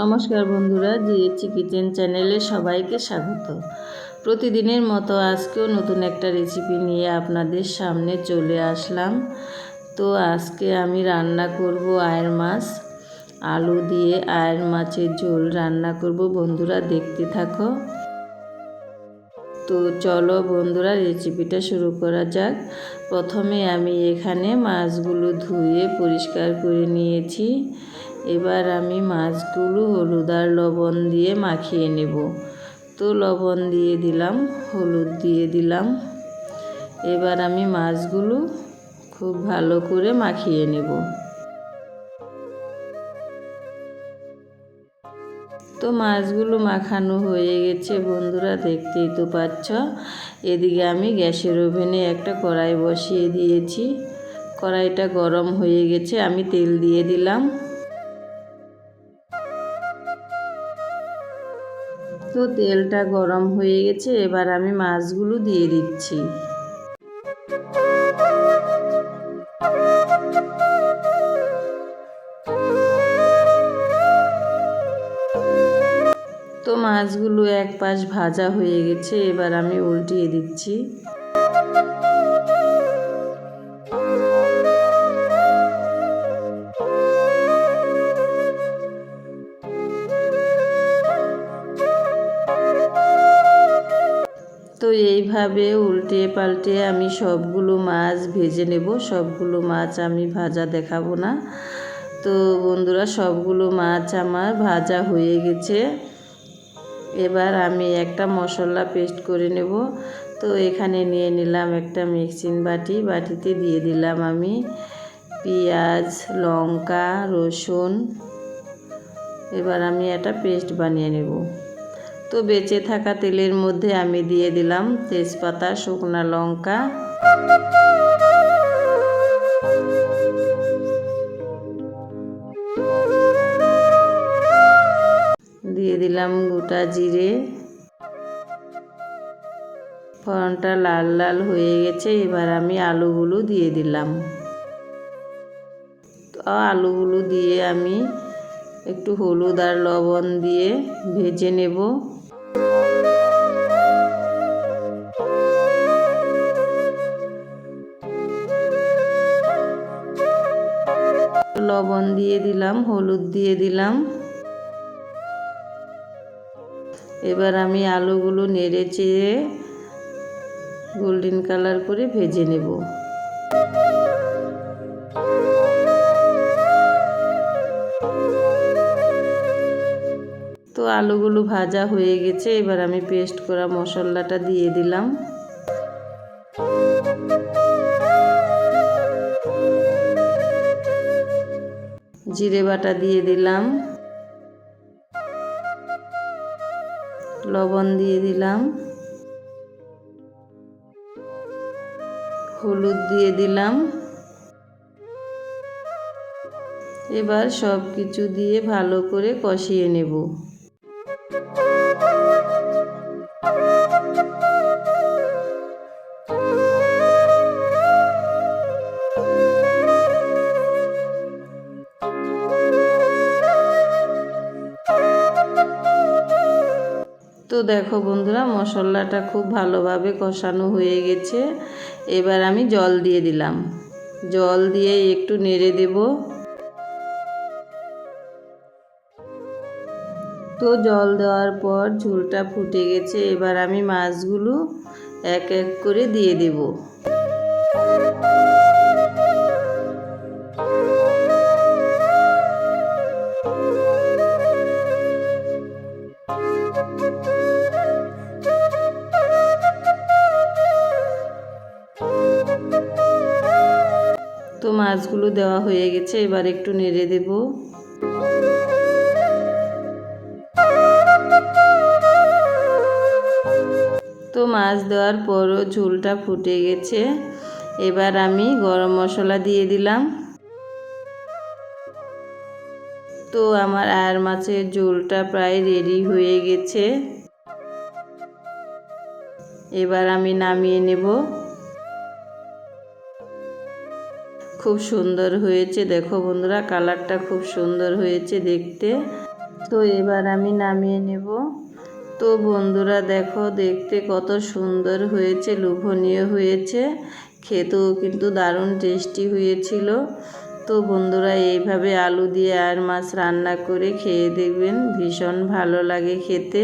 নমস্কার বন্ধুরা জিএচি কিচেন চ্যানেলে সবাইকে স্বাগত। প্রতিদিনের মতো আজকেও নতুন একটা রেসিপি নিয়ে আপনাদের সামনে চলে আসলাম। তো আজকে আমি রান্না করব আয়ের মাছ। আলু দিয়ে আয়ের মাছের ঝোল রান্না করব, বন্ধুরা দেখতে থাকো। তো চলো বন্ধুরা রেসিপিটা শুরু করা যাক। প্রথমে আমি এখানে মাছগুলো ধুয়ে পরিষ্কার করে নিয়েছি। এবার আমি মাছগুলো হলুদ আর লবণ দিয়ে মাখিয়ে নেব। তো লবণ দিয়ে দিলাম, হলুদ দিয়ে দিলাম। এবার আমি মাছগুলো খুব ভালো করে মাখিয়ে নেব। তো মাছগুলো মাখানো হয়ে গেছে, বন্ধুরা দেখতেই তো পাচ্ছ। এদিকে আমি গ্যাসের ওভেনে একটা কড়াই বসিয়ে দিয়েছি। কড়াইটা গরম হয়ে গেছে, আমি তেল দিয়ে দিলাম। তো তেলটা গরম হয়ে গেছে, এবার আমি মাছগুলো দিয়ে দিচ্ছি। তো মাছগুলো এক পাশ ভাজা হয়ে গেছে, এবার আমি উল্টিয়ে দিচ্ছি। তো এইভাবে উল্টে পাল্টে আমি সবগুলো মাছ ভেজে নেব। সবগুলো মাছ আমি ভাজা দেখাবো না। তো বন্ধুরা, সবগুলো মাছ আমার ভাজা হয়ে গেছে। এবার আমি একটা মশলা পেস্ট করে নেব। তো এখানে নিয়ে নিলাম একটা মিক্সিং বাটি। বাটিতে দিয়ে দিলাম আমি পেঁয়াজ, লঙ্কা, রসুন। এবার আমি একটা পেস্ট বানিয়ে নেব। তো বেঁচে থাকা তেলের মধ্যে আমি দিয়ে দিলাম তেজপাতা, শুকনা লঙ্কা। দিয়ে দিলাম গোটা জিরে। ফোড়নটা লাল লাল হয়ে গেছে, এবার আমি আলুগুলো দিয়ে দিলাম। তো আলুগুলো দিয়ে আমি একটু হলুদ আর লবণ দিয়ে ভেজে নেব। লবণ দিয়ে দিলাম, হলুদ দিয়ে দিলাম। এবার আমি আলুগুলো নেড়ে চেড়ে গোল্ডেন কালার করে ভেজে নেব। তো আলুগুলো ভাজা হয়ে গেছে, এবার আমি পেস্ট করা মশলাটা দিয়ে দিলাম। জিরে বাটা দিয়ে দিলাম। লবণ দিয়ে দিলাম। হলুদ দিয়ে দিলাম। এবার সব কিছু দিয়ে ভালো করে কষিয়ে নেব। দেখো বন্ধুরা, মশলাটা খুব ভালোভাবে কষানো হয়ে গেছে। এবার আমি জল দিয়ে দিলাম। জল দিয়ে একটু নেড়ে দেব। তো জল দেওয়ার পর ঝোলটা ফুটে গেছে, এবার আমি মাছগুলো এক এক করে দিয়ে দেবো। মাছগুলো দেওয়া হয়ে গেছে, এবার একটু নেড়ে দেব। তো মাছ দেওয়ার পরও ঝোলটা ফুটে গেছে, এবার আমি গরম মশলা দিয়ে দিলাম। তো আমার আর মাছের ঝোলটা প্রায় রেডি হয়ে গেছে। এবার আমি নামিয়ে নেব। খুব সুন্দর হয়েছে। দেখো বন্ধুরা, কালারটা খুব সুন্দর হয়েছে দেখতে। তো এবার আমি নামিয়ে নেব। তো বন্ধুরা, দেখো দেখতে কত সুন্দর হয়েছে, লোভনীয় হয়েছে। খেতেও কিন্তু দারুণ টেস্টি হয়েছিল। তো বন্ধুরা, এইভাবে আলু দিয়ে আর মাছ রান্না করে খেয়ে দেখবেন ভীষণ ভালো লাগে খেতে।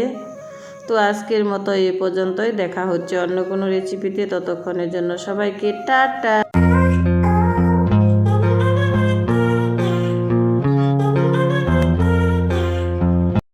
তো আজকের মতো এ পর্যন্তই। দেখা হচ্ছে অন্য কোনো রেসিপিতে ততক্ষণের জন্য সবাইকে টাটা।